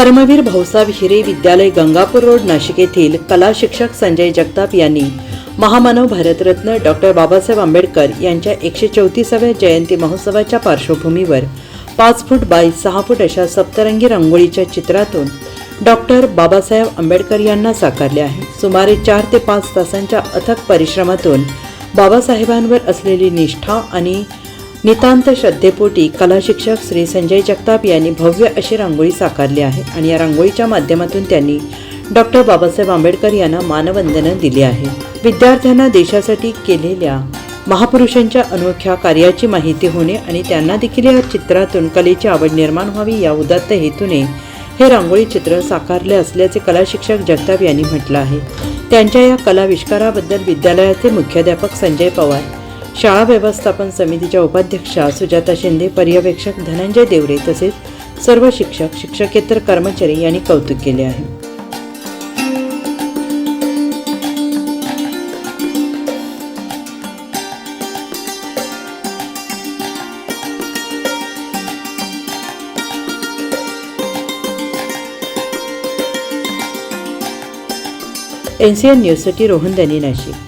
कर्मवीर भाऊसाहेब हिरे विद्यालय गंगापूर रोड नाशिक येथील कला शिक्षक संजय जगताप यांनी महामानव भारतरत्न डॉक्टर बाबासाहेब आंबेडकर यांच्या एकशे चौतीसाव्या जयंती महोत्सवाच्या पार्श्वभूमीवर पाच फूट बाय सहा फूट अशा सप्तरंगी रांगोळीच्या चित्रातून डॉक्टर बाबासाहेब आंबेडकर यांना साकारले आहे. सुमारे चार ते पाच तासांच्या अथक परिश्रमातून बाबासाहेबांवर असलेली निष्ठा आणि नितांत श्रद्धेपोटी कलाशिक्षक श्री संजय जगताप यांनी भव्य अशी रांगोळी साकारली आहे आणि या रांगोळीच्या माध्यमातून त्यांनी डॉक्टर बाबासाहेब आंबेडकर यांना मानवंदना दिली आहे. विद्यार्थ्यांना देशासाठी केलेल्या महापुरुषांच्या अनोख्या कार्याची माहिती होणे आणि त्यांना देखील या चित्रातून कलेची आवड निर्माण व्हावी या उदात्त हेतूने हे रांगोळी चित्र साकारले असल्याचे कलाशिक्षक जगताप यांनी म्हटलं आहे. त्यांच्या या कलाविष्काराबद्दल विद्यालयाचे मुख्याध्यापक संजय पवार शाळा व्यवस्थापन समितीच्या उपाध्यक्षा सुजाता शिंदे पर्यवेक्षक धनंजय देवरे तसेच सर्व शिक्षक शिक्षकेतर कर्मचारी यांनी कौतुक केले आहे. एन सी एन न्यूजसाठी रोहन दनी नाशिक.